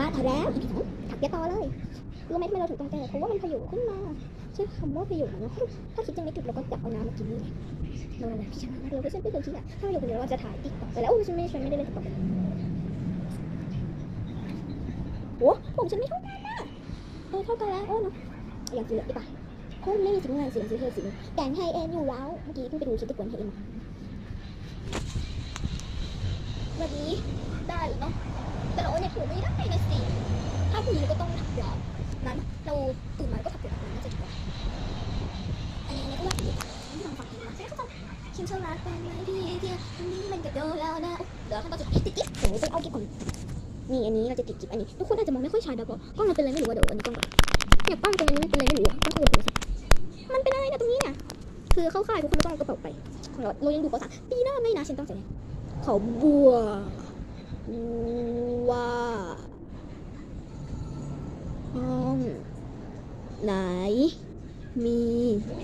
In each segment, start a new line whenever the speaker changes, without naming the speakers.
บ้านเอาแล้วถักเปียต่อเลยรู้ไหมทำไมเราถึงต้องแก้เพราะว่ามันพยุขึ้นมาใช่คำว่าพยุนะถ้าคิดยังไม่ถูกเราก็จับเอาน้ำมากินนี่ไงเราอะไรพี่ฉันมากเลยเพราะฉันไม่เคยคิดอะถ้าอยู่คนเดียวเราจะถ่ายติ๊กต็อกไปแล้วโอ้ฉันไม่ฉันไม่ได้เล่นติ๊กต็อกโอ้ผมฉันไม่เท่ากันอะเออเท่ากันแล้วโอ้เนาะอย่างสีเหลืองดีป่ะเพราะมันไม่มีสีน้ำเงินสีเหลืองสีเทาสีแดงให้เอ็นอยู่แล้วเมื่อกี้เพิ่งไปดูคลิปตะกวนให้เอ็นมาแบบนี้ได้หรือเน เชอร์รักเป็นไหมพี่เที่ยวนนี้มันกับโดแล้วนะเดี๋ยวขั้นตอนสุดติดกิ๊บโอ้โหไปเอากิ๊บก่อนนี่อันนี้เราจะติดกิ๊บอันนี้ทุกคนอาจจะมองไม่ค่อยชัดแล้วก็กล้องเราเป็นอะไรไม่รู้อะเดี๋ยวอันนี้กล้องก่อนเนี่ยกล้องตรงนี้มันเป็นอะไรไม่รู้อะก็คือดูสิมันเป็นอะไรนี่ยตรงนี้เนี่ยคือเข้าค่ายทุกคนไม่ต้องเอากระเป๋าไปเราเรายังดูภาษาปีหน้าไม่นะฉันต้องใจเขาบัวว่าห้องไหน มี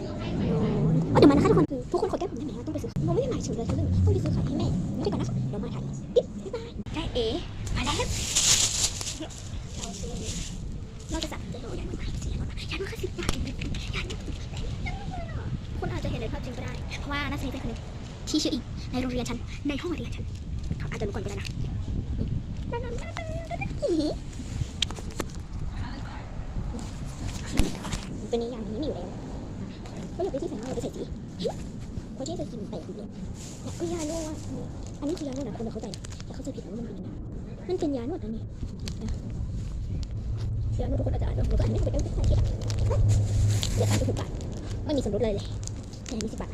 นอนอ๋อเดี๋ยวมานะคะทุกคนทุกคนขอแก้ผมได้ไหมต้องไปซื้อเราไม่ได้หมายถึงเลยทะลึ่งต้องไปซื้อไข่ให้แม่ไม่ได้ก่อนนะคะเดี๋ยวมาถ่ายปิ๊บบ๊ายบายใช่เอ๋มาแล้วเราจะสั่งจะโดนยันมาสิยันมายันมาสิยันมายันมาคนอาจจะเห็นในภาพจริงก็ได้ เพราะว่านักแสดงคนหนึ่งที่ชื่ออิงในโรงเรียนฉันในห้องเรียนฉันเขาอาจจะรู้ก่อนก็ได้นะ ตัวนี้อย่างนี้มีอยู่แล้วก็อยากไปที่ใส่หน้าไปใส่สีคนที่จะกินไปอีกเนี่ยก็ยาโนวดอันนี้คือยาโนวดนะคนเราเข้าใจแต่เขาใจผิดว่ามันเป็นยังไงมันเป็นยาโนวดอันนี้ยาโนวดทุกคนอาจจะอ่านว่าเราก็อ่านไม่ถูกเป็นภาษาอังกฤษเดี๋ยวอ่านไปถูกบาทไม่มีสมรสเลยเลยแต่นี้สิบบาท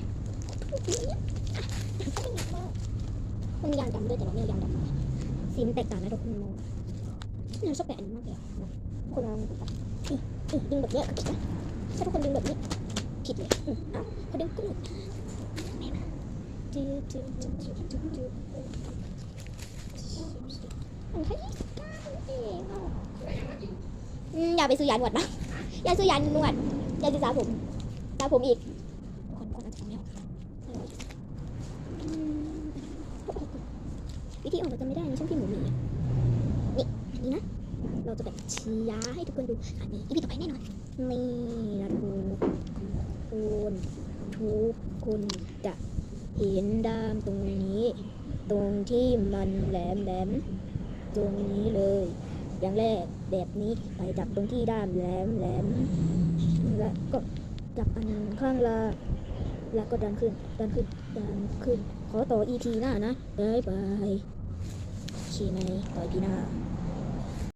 มันมียางดำด้วยแต่เราไม่เอายางดำสีมันแตกต่างนะทุกคนมองนี่ชอบแปะอันนี้มากเลยคนเราดึงแบบนี้ก็ผิดนะ ถ้าทุกคนดึงแบบนี้ผิดเลยอืมอ้าวพอดึงก็หลุดไม่มาจืดจืดจืดจืดจืดจืดมันแค่ยี่สิบเก้าเองอืมอย่าไปซื้อยาหนวดนะอย่าซื้อยาหนวดอย่าซื้อสาผมสาผมอีกคนคนอาจจะทำไม่ออกวิธีออกเราจะไม่ได้ในช่างพี่หมูหมีนี่อันนี้นะ เราจะแบบชี้ยาให้ทุกคนดูอันนี้อีพีต่อไปแน่นอน นี่นะทุกคนทุกคนจะเห็นด้ามตรงนี้ ตรงที่มันแหลมแหลมตรงนี้เลย อย่างแรกแบบนี้ไปจับตรงที่ด้ามแหลมแหลมแล้วก็จับอันข้างละแล้วก็ดันขึ้น ดันขึ้น ดันขึ้น ขอต่อ EP หน้านะบายบายโอเคไหมต่อ EP หน้า